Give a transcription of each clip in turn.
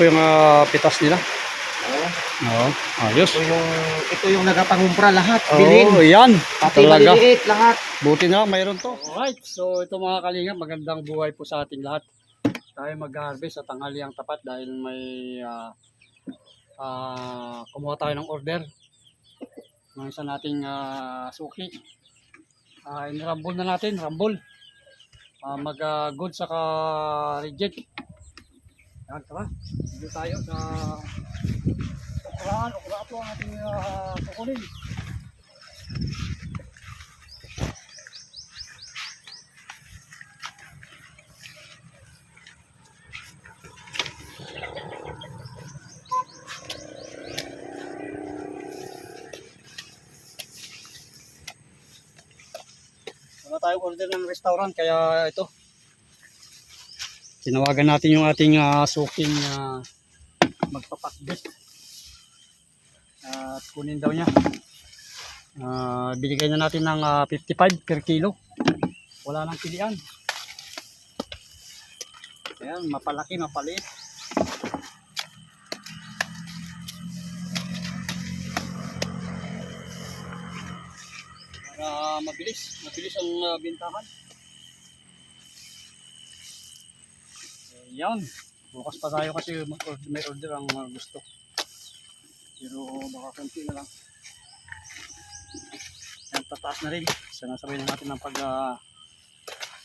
po yung ah, pitas nila. Oo. Oo, ayos. Ito yung, ito yung nagapangumpra lahat. Oo, Bilhin. yan. Pati Talaga. maliliit lahat. Buti na lang, mayroon to. Alright, so ito mga kalinga, magandang buhay po sa ating lahat. Tayo mag-harvest sa tanghaliang tapat dahil may ah, ah, kumuha tayo ng order ng isa nating ah, suki. Uh, inirambol na natin, rambol. Ah, mag-good sa ka-reject. Yan, tara. Dito tayo sa Ukrahan, Ukrahan po ang ating uh, kukunin. Wala tayong order ng restaurant kaya ito. Tinawagan natin yung ating ah, suking uh, magpapakbit. At kunin daw niya. Ah, binigay na natin ng ah, 55 per kilo. Wala nang pilian. Ayan, mapalaki, mapaliit. Para mabilis, mabilis ang ah, bintahan. Ayan. Bukas pa tayo kasi may order ang gusto. Pero baka konti na lang. Ayan, tataas na rin. Sinasabay na natin ng pag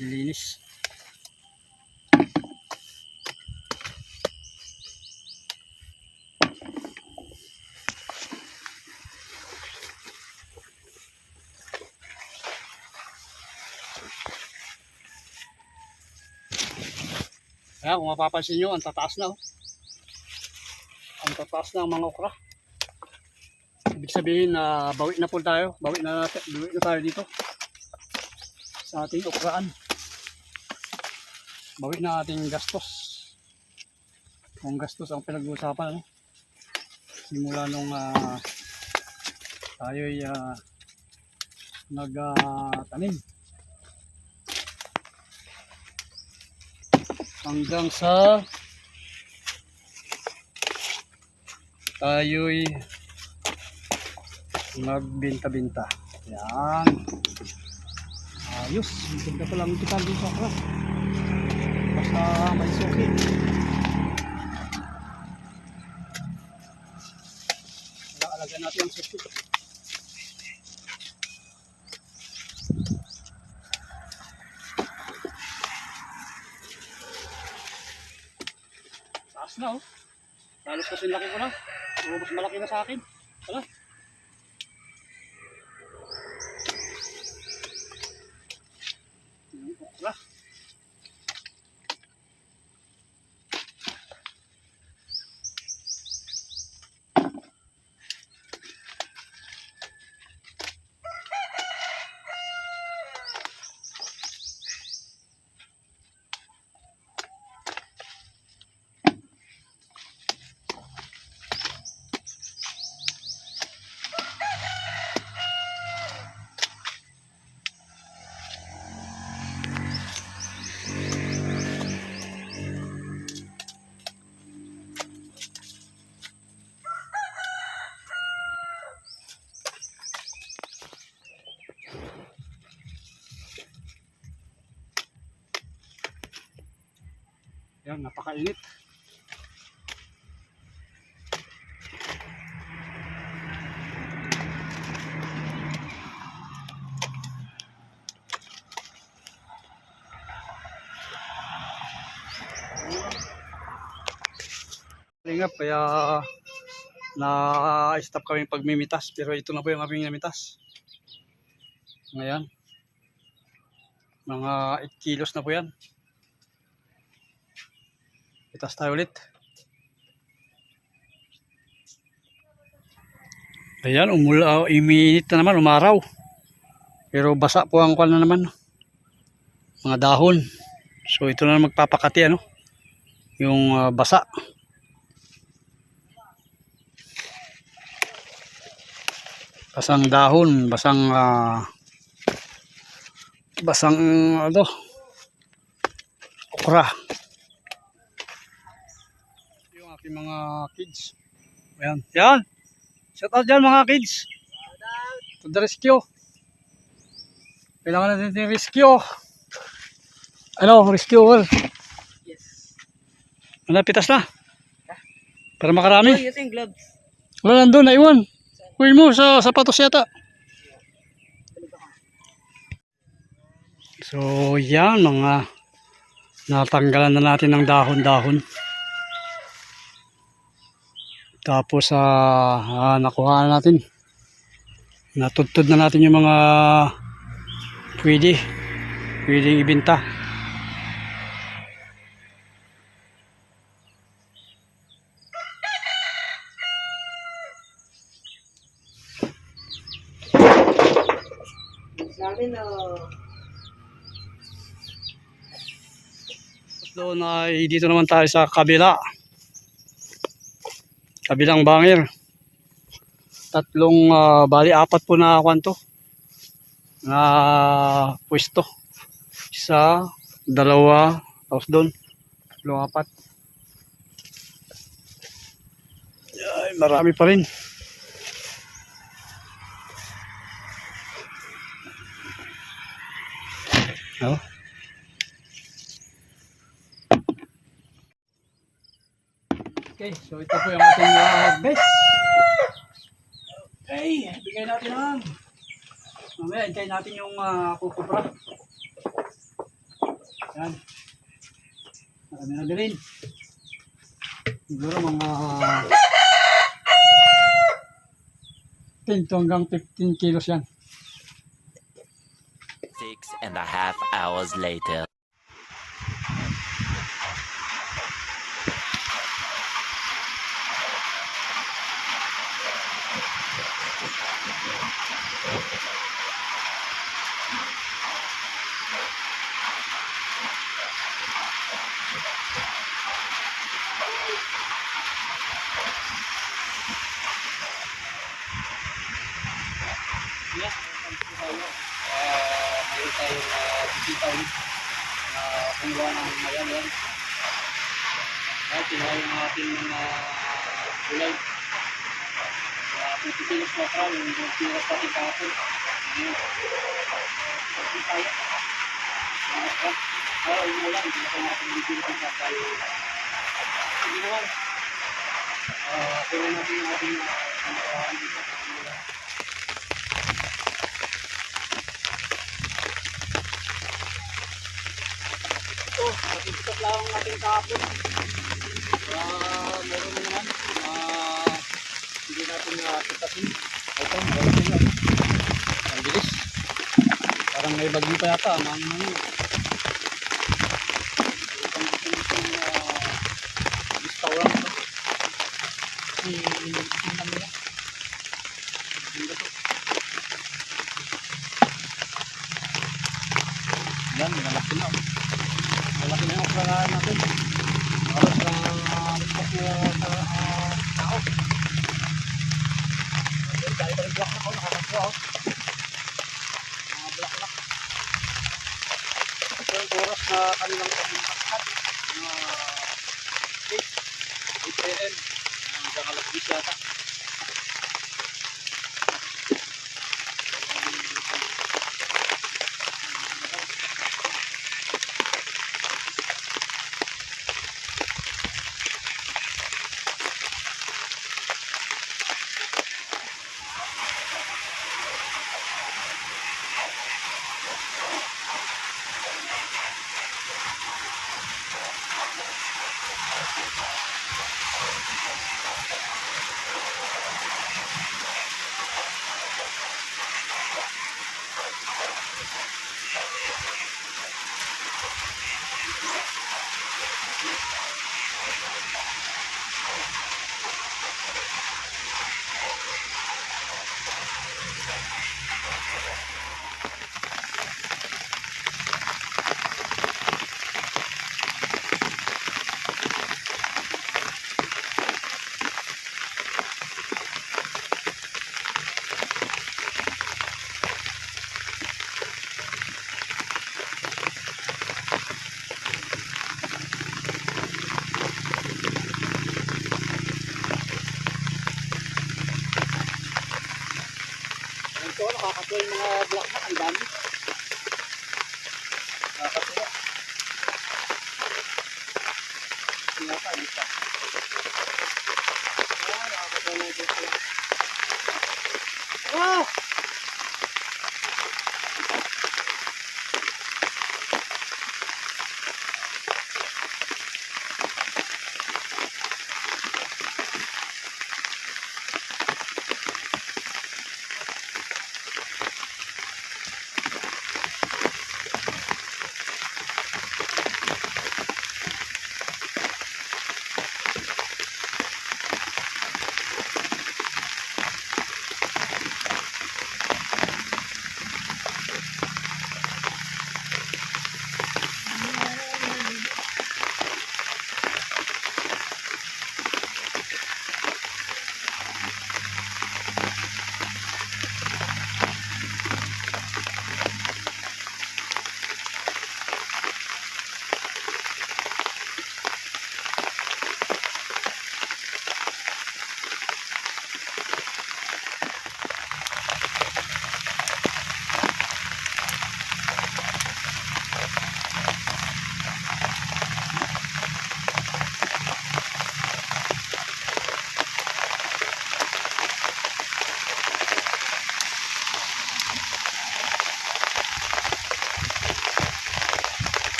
lilinis. Ayan, kung mapapansin nyo, ang tataas na. Oh. Ang tataas na ang mga okra. Ibig sabihin na bawi na po tayo. Bawi na, bawi na tayo dito. Sa ating okraan. Bawi na ating gastos. Kung gastos ang pinag-uusapan. Ano? Simula nung ah, tayo'y uh, nag-tanim. Hanggang sa tayo'y magbinta-binta. Yan. Ayos. Ganda pa lang kita dito ako. Basta may suki. Alagyan natin ang suki. Kasi laki ko na. O, mas malaki na sa akin. Hala. Yan, napakainit. Lingap, kaya na-stop kami pagmimitas pero ito na po yung aming namitas. Ngayon, mga 8 kilos na po yan. Itas tayo ulit. Ayan, umula, iminit na naman, umaraw. Pero basa po ang kwan na naman. Mga dahon. So ito na magpapakati ano. Yung ah, basa. Basang dahon, basang ah, basang ano okra aking mga kids. Ayan. Yan. Shout out dyan mga kids. To the rescue. Kailangan natin yung rescue. Ano, rescuer. Yes. Ano, pitas na. Para makarami. ito yung gloves. Wala nandun, naiwan. Kuhin mo sa sapatos yata. So, yan mga natanggalan na natin ng dahon-dahon. Tapos, ah, ah, nakuha na natin. Natudtod na natin yung mga pwede. Pwedeng ibenta. Doon ay dito naman tayo sa kabila. Kabilang bangir. Tatlong ah, bali apat po na kwanto. Na pwesto. Isa, dalawa, tapos doon. Tatlo, apat. Ay, marami pa rin. Oh. Okay, so ito po yung ating uh, best. Okay, bigay natin ang. Mamaya, hintayin natin yung uh, kukupra. Yan. Marami na din. Siguro mga 10 to hanggang 15 kilos yan. Six and a half hours later. Yes, tayo. Uh, mayroon tayong uh, bisita ulit na kumuha ng mayan yan. At kinuha yung ating mga gulay. Uh, kung pipilis na ka, yung pipilis natin kahapon. Ayun. Pagpili tayo. Ah, ah, na lang. Hindi na tayo natin bibilis na tayo. Hindi naman. Ah, kaya natin yung ating ano dito. ito, nakikitok lang ang ating kahapon. Ah, meron na naman. Ah, hindi natin nakakitasin. Ito, meron yan. Ang bilis. Parang may bagyo pa yata. Ang ano. Itong itong itong ah, restaurant ito. Si Tingnan nila. Ganda to. Yan, malaki na. oh. Malaki na yung operahan natin. Halos na ligtas na sa ah, tao. Block na ako, nakakaswa ako. Mga block na. Ito yung oras na kanilang pagmangkakad. Mga 8, 8 a.m. Hanggang alas 10 yata. Tingnan pa, isa. Ah, nakakatuwa na ito sila. Ah!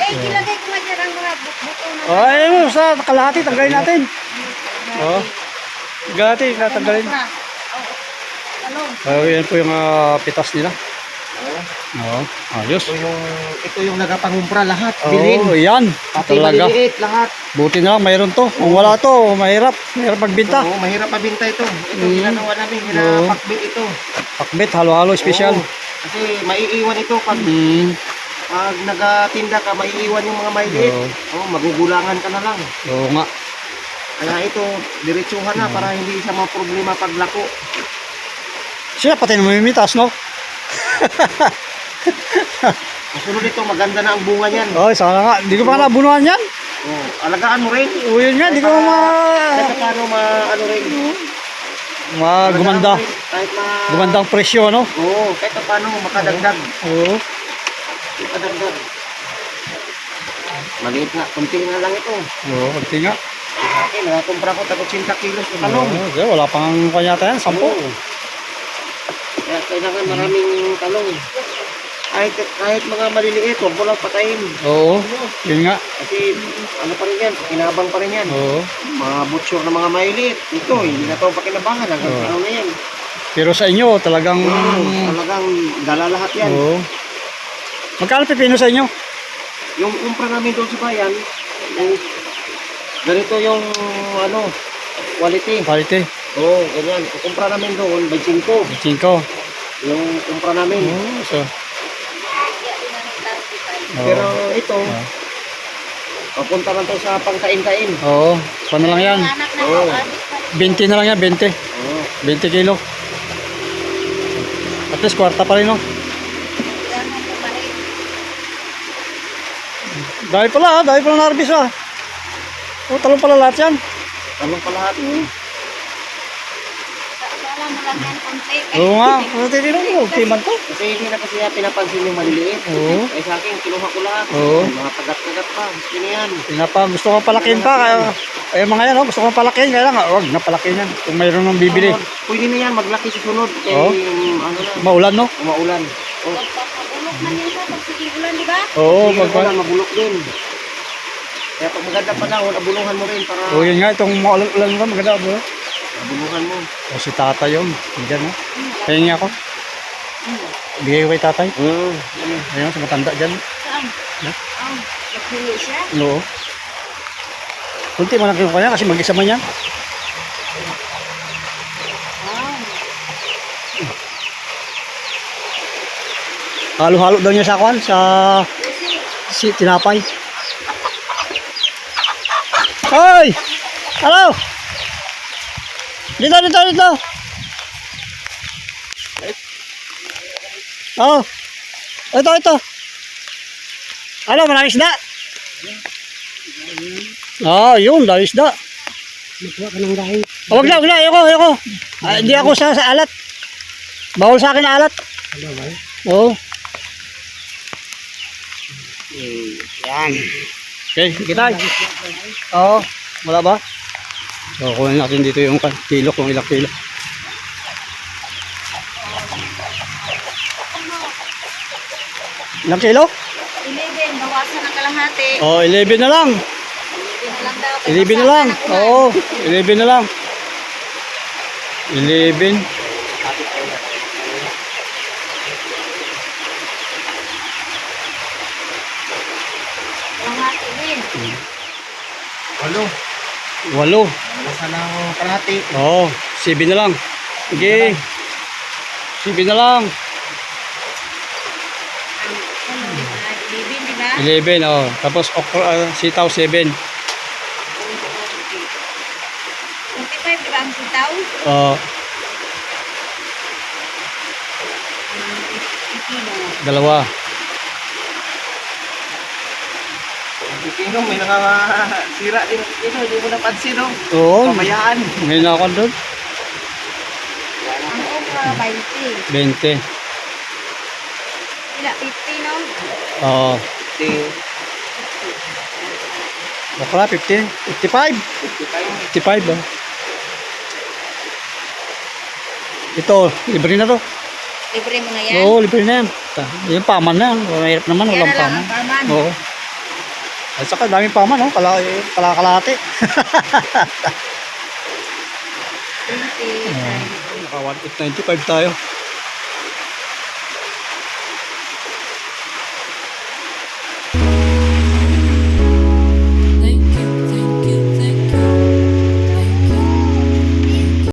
Eh, dyan ang mga buto na. Oh, ayun, sa kalahati, tanggalin natin. Oh. Kalahati, tatanggalin. Ano? Oh, yan po yung ah, pitas nila. Oh, ayos. Ito yung, ito yung nagapangumpra lahat. Oh, Bilhin. yan. Pati Talaga. maliliit lahat. Buti na lang, mayroon to. Kung wala to, mahirap. Mahirap magbinta. Oo, mahirap mabinta ito. Ito Mm. ginagawa namin, Oo. ginapakbit ito. Pakbet, halo-halo, special. Oo. Kasi maiiwan ito pag, Mm. Pag nagatinda ka, maiiwan yung mga maliliit. Oo. Oh, magugulangan ka na lang. Oo nga. Kaya ito, diretsuhan na para hindi siya mga problema paglako. Siya pati na mamimitas, no? Kasunod ito, maganda na ang bunga niyan. Oh, sana nga. Hindi ko pa nabunuhan yan. Oh, alagaan mo rin. O yun nga, hindi ko ma... Kahit paano ma, ano rin. ma gumanda. Kahit ma... Gumandang presyo, no? Oo, kahit paano makadagdag. Oo. Makadagdag. Maliit nga, kunti nga lang ito. Oo, konti nga. Sa akin, nakakumpra ko tago 80 kilos ng talong. Oo, okay, wala pang kanya tayo, sampo. Oo. Kaya kailangan maraming talong. Kahit, kahit mga maliliit, huwag mo lang patayin. Oo, yun nga. Kasi ano pa rin yan, kinabang pa rin yan. Oo. Mga butcher na mga maliliit. Ito, hindi na ito pakinabangan. Hanggang Oo. ano na yan. Pero sa inyo, talagang... Talagang dala lahat yan. Oo. Magkano pipino sa inyo? Yung kumpra namin doon sa bayan, yung, ganito yung ano, quality. Quality. Oo, ganyan. Kumpra namin doon, by 5. 5. Yung kumpra namin. Oo, so... Pero ito, Oo. papunta lang to sa pangkain-kain. Oo, paano lang yan? Oo. oh. 20 na lang yan, 20. Oo. 20 kilo. At least kwarta pa rin, no? Dahil pala, ah. dahil pala narbis, ah. Oh, talong pala lahat yan. Talong pa lahat. Yan konti. Oo nga, ano tinignan mo? Timan to. Kasi hindi na kasi niya pinapansin yung maliliit. Oo. Eh sa akin, kinuha ko lahat. Oo. Mga kagat-kagat pa. Gusto niya yan. Pinapa, gusto ko palakin pa. Kaya, eh mga yan, oh, gusto ko palakin. Kaya lang, ah, wag na palakin yan. Kung mayroon nang bibili. Oo, Pwede na yan, maglaki sa sunod. Kaya Oo. ano na, Maulan, no? umaulan. Oh, Pagpapagulok na niya pagsigilan, di ba? Oo, Sige, pag... ulan, mabulok din. Kaya pag maganda panahon, abuluhan mo rin para Oo, yun nga, itong maulan nga, maganda ba? abuluhan mo. O si tata yun. Diyan, no? Pahingi ako. Bigay ko kay tatay. Mm. Ayun, sa matanda dyan. Saan? Ha? Ang, nagpili siya. Oo. Kunti mo lang kinuha niya kasi mag-isa man yan. Halo-halo daw niya sa kwan, sa si tinapay. Hoy! Hello! Dito, dito, dito! Oh! Ito, ito! Ano, maraming isda? Ah, yun, dahil isda. Magkuha ka ng dahil. Oh, wag na, wag na. Ayoko, ayoko. Ah, hindi ako sa, sa alat. Bawal sa akin alat. Ano ba? Oo. Yan. Okay, kita. Oo. Wala ba? So, kunin natin dito yung kan- kilo kung ilang kilo. Ilang kilo? 11, bawasan ng kalahati. Oh, 11 na lang. 11 na lang daw. 11 na lang. Oo, 11 na lang. 11. Kalahati din. Walo. 8. Wala sana ako kalahati. Oo, 7 na lang. Sige. 7 na lang. 11, di ba? 11, oh. Tapos okra, uh, sitaw 7. 45, di ba ang sitaw? Oh, Kilo. dalawa. Pipino, may nakasira din. Pipino, hindi mo napansin, no? Oo. Pamayaan. Ngayon na ako doon. Ang okra, 20. 20. Ila, 50, no? Oo. Si, Okra, 15. 55. 55, oh. Ito, libre na to. Libre mo na yan. Oo, libre na yan. Yung paman na yan. Mahirap naman, Yan walang na lang paman. ang paman. Oo. At saka daming paman, oh. Kala, kalakalate. 20. Naka 195 tayo.